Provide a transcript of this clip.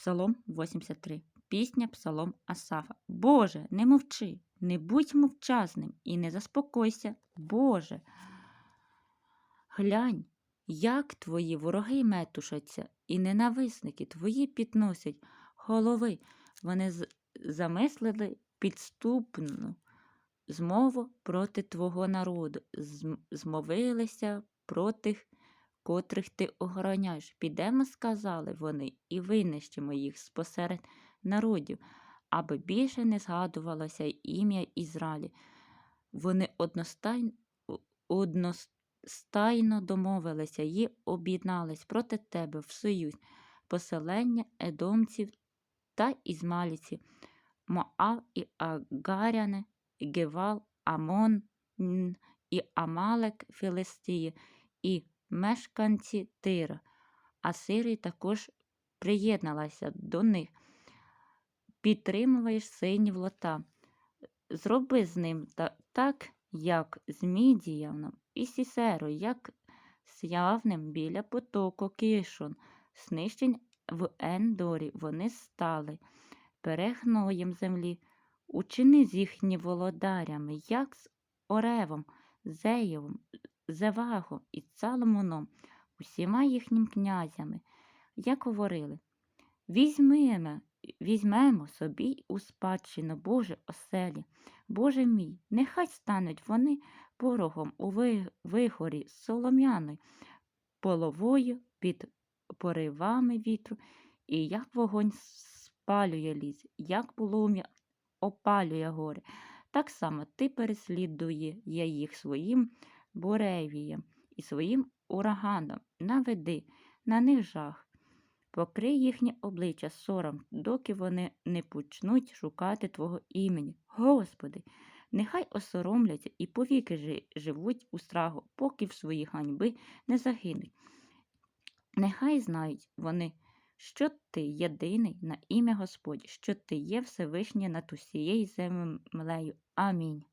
Псалом 83. Пісня Псалом Асафа. Боже, не мовчи, не будь мовчазним і не заспокойся, Боже. Глянь, як твої вороги метушаться, і ненависники твої підносять голови. Вони замислили підступну змову проти твого народу, змовилися проти котрих ти охороняєш. Підемо, сказали вони, і винищимо їх спосеред народів, аби більше не згадувалося ім'я Ізраїлі. Вони одностайно, одностайно домовилися і об'єднались проти тебе в союз, поселення едомців та ізмаліців, Моав і Агаряне, Гевал, Амон і Амалек Філистії, і мешканці Тира. Асирія також приєдналася до них. Підтримуєш синів лота. Зроби з ним та, так, як з Мідіяном і Сісерою, як з явним біля потоку Кишон. Знищень в Ендорі вони стали перегноєм землі. Учини з їхні володарями, як з Оревом, Зеєвом, Зевагом і Цаломоном, усіма їхніми князями, як говорили. Візьмемо, візьмемо собі у спадщину Боже оселі. Боже мій, нехай стануть вони порогом у ви- вихорі солом'яної, половою під поривами вітру, і як вогонь спалює ліс, як полум'я опалює горе. Так само ти переслідує їх своїм буревієм і своїм ураганом. Наведи на них жах. Покрий їхнє обличчя сором, доки вони не почнуть шукати Твого імені. Господи, нехай осоромляться і повіки живуть у страху, поки в свої ганьби не загинуть. Нехай знають вони, що ти єдиний на ім'я Господь, що ти є Всевишній над усією землею. Амінь.